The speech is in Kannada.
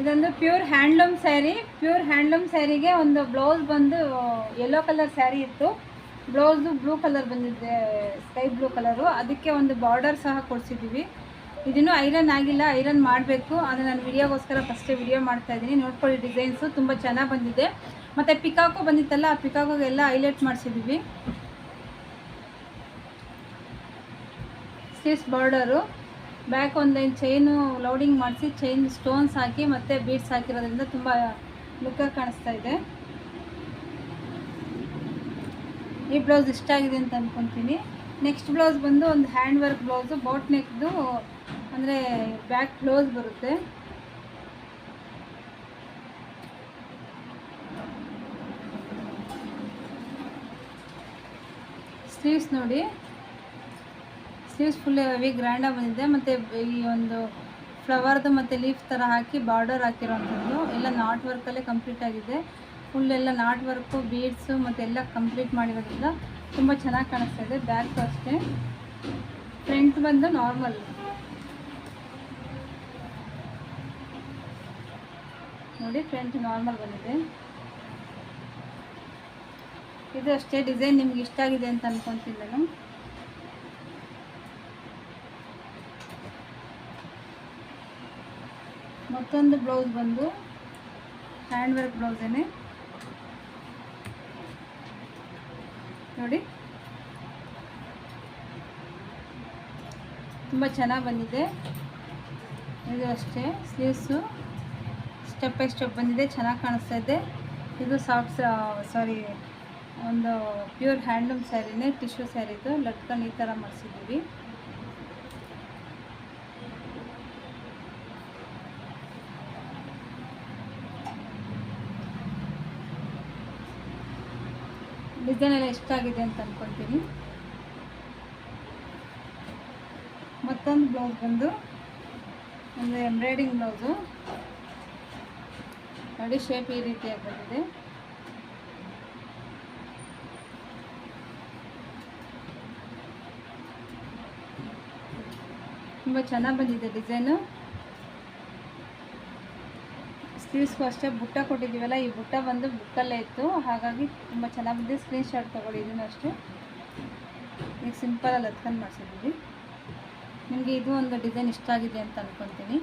ಇದೊಂದು pure handloom sari. Pure handloom ಸ್ಯಾರಿಗೆ ಒಂದು ಬ್ಲೌಸ್ ಬಂದು ಯೆಲ್ಲೋ ಕಲರ್ ಸ್ಯಾರಿ ಇತ್ತು. ಬ್ಲೌಸು ಬ್ಲೂ ಕಲರ್ ಬಂದಿದೆ ಸ್ಕೈ ಬ್ಲೂ ಕಲರು ಅದಕ್ಕೆ ಒಂದು ಬಾರ್ಡರ್ ಸಹ ಕೊಡಿಸಿದ್ದೀವಿ ಇದನ್ನು ಐರನ್ ಆಗಿಲ್ಲ ಐರನ್ ಮಾಡಬೇಕು. ಅದು ನಾನು ವಿಡಿಯೋಗೋಸ್ಕರ ಫಸ್ಟೇ ವಿಡಿಯೋ ಮಾಡ್ತಾ ಇದ್ದೀನಿ. ನೋಡ್ಕೊಳ್ಳಿ ಡಿಸೈನ್ಸು, ತುಂಬ ಚೆನ್ನಾಗಿ ಬಂದಿದೆ. ಮತ್ತು ಪಿಕಾಕು ಬಂದಿತ್ತಲ್ಲ, ಆ ಪಿಕಾಕೋಗೆಲ್ಲ ಹೈಲೈಟ್ ಮಾಡಿಸಿದ್ದೀವಿ ಸ್ಲೀವ್ಸ್ ಬಾರ್ಡರು ಬ್ಯಾಕ್ ಒಂದು ಲೈನ್ ಚೈನು ಲೌಡಿಂಗ್ ಮಾಡಿಸಿ ಚೈನ್ ಸ್ಟೋನ್ಸ್ ಹಾಕಿ ಮತ್ತು ಬೀಡ್ಸ್ ಹಾಕಿರೋದ್ರಿಂದ ತುಂಬ ಲುಕ್ಕಾಗಿ ಕಾಣಿಸ್ತಾ ಇದೆ. ಈ ಬ್ಲೌಸ್ ಇಷ್ಟ ಆಗಿದೆ ಅಂತ ಅಂದ್ಕೊತೀನಿ ನೆಕ್ಸ್ಟ್ ಬ್ಲೌಸ್ ಬಂದು ಒಂದು ಹ್ಯಾಂಡ್ ವರ್ಕ್ ಬ್ಲೌಸು ಬೋಟ್ ನೆಕ್ದು ಅಂದರೆ ಬ್ಯಾಕ್ ಕ್ಲೋಸ್ ಬರುತ್ತೆ. ಸ್ಲೀವ್ಸ್ ನೋಡಿ. ಸ್ಲೀವ್ಸ್ ಫುಲ್ ಹೆವಿ ಗ್ರ್ಯಾಂಡಾಗಿ ಬಂದಿದೆ. ಮತ್ತು ಈ ಒಂದು ಫ್ಲವರ್ದು ಮತ್ತು ಲೀಫ್ ಥರ ಹಾಕಿ ಬಾರ್ಡರ್ ಹಾಕಿರೋವಂಥದ್ದು. ಎಲ್ಲ ನಾಟ್ ವರ್ಕಲ್ಲೇ ಕಂಪ್ಲೀಟ್ ಆಗಿದೆ. ಫುಲ್ ಎಲ್ಲ ನಾಟ್ ವರ್ಕು ಬೀಡ್ಸು ಮತ್ತು ಎಲ್ಲ ಕಂಪ್ಲೀಟ್ ಮಾಡಿರೋದ್ರಿಂದ ತುಂಬ ಚೆನ್ನಾಗಿ ಕಾಣಿಸ್ತಾ ಇದೆ. ಬ್ಯಾಕ್ ಅಷ್ಟೇ. ಫ್ರಂಟ್ ಬಂದು ನಾರ್ಮಲ್ ನೋಡಿ ಫ್ರಂಟ್ ನಾರ್ಮಲ್ ಬಂದಿದೆ. ಇದು ಅಷ್ಟೇ. ಡಿಸೈನ್ ನಿಮ್ಗೆ ಇಷ್ಟ ಆಗಿದೆ ಅಂತ ಅನ್ಕೊತೀನಿ ನಾನು. ಮತ್ತೊಂದು ಬ್ಲೌಸ್ ಬಂದು ಹ್ಯಾಂಡ್ ವರ್ಕ್ ಬ್ಲೌಸೇನೆ. ನೋಡಿ. ತುಂಬ ಚೆನ್ನಾಗಿ ಬಂದಿದೆ. ಇದು ಅಷ್ಟೇ, ಸ್ಲೀವ್ಸು. ಸ್ಟೆಪ್ ಬೈ ಸ್ಟೆಪ್ ಬಂದಿದೆ, ಚೆನ್ನಾಗಿ ಕಾಣಿಸ್ತಾ ಇದೆ. ಇದು ಸಾಫ್ಟ್ ಸಾರಿ, ಒಂದು ಪ್ಯೂರ್ ಹ್ಯಾಂಡ್ಲೂಮ್ ಸ್ಯಾರಿನೇ ಟಿಶ್ಯೂ ಸ್ಯಾರಿದು, ಲಟ್ಕನ್ ಈ ಥರ ಮಾಡಿಸಿದ್ದೀವಿ. ಡಿಸೈನ್ ಎಲ್ಲ ಇಷ್ಟ ಆಗಿದೆ ಅಂತ ಅಂದ್ಕೊಳ್ತೀನಿ ಮತ್ತೊಂದು ಬ್ಲೌಸ್ ಬಂದು, ಒಂದು ಎಂಬ್ರಾಯ್ಡಿಂಗ್ ಬ್ಲೌಸು. ನೋಡಿ ಶೇಪ್ ಈ ರೀತಿಯಾಗಿ ಬಂದಿದೆ ತುಂಬ ಚೆನ್ನಾಗಿ ಬಂದಿದೆ ಡಿಸೈನು. ಸ್ಲೀವ್ಸ್ಗೂ ಅಷ್ಟೇ ಬುಟ್ಟ ಕೊಟ್ಟಿದ್ದೀವಲ್ಲ, ಈ ಬುಟ್ಟ ಬಂದು ಬುಕ್ಕಲ್ಲೇ ಇತ್ತು. ಹಾಗಾಗಿ ತುಂಬ ಚೆನ್ನಾಗಿ ಬಂದಿದೆ. ಸ್ಕ್ರೀನ್ ಶಾಟ್ ತೊಗೊಳ್ಳಿ ಇದನ್ನು ಅಷ್ಟೇ. ಈಗ ಸಿಂಪಲಲ್ಲಿ ಹತ್ಕೊಂಡು ಮಾಡಿಸಿದ್ದೀವಿ. ನಿಮಗೆ ಇದು ಒಂದು ಡಿಸೈನ್ ಇಷ್ಟ ಆಗಿದೆ ಅಂತ ಅಂದ್ಕೊತೀನಿ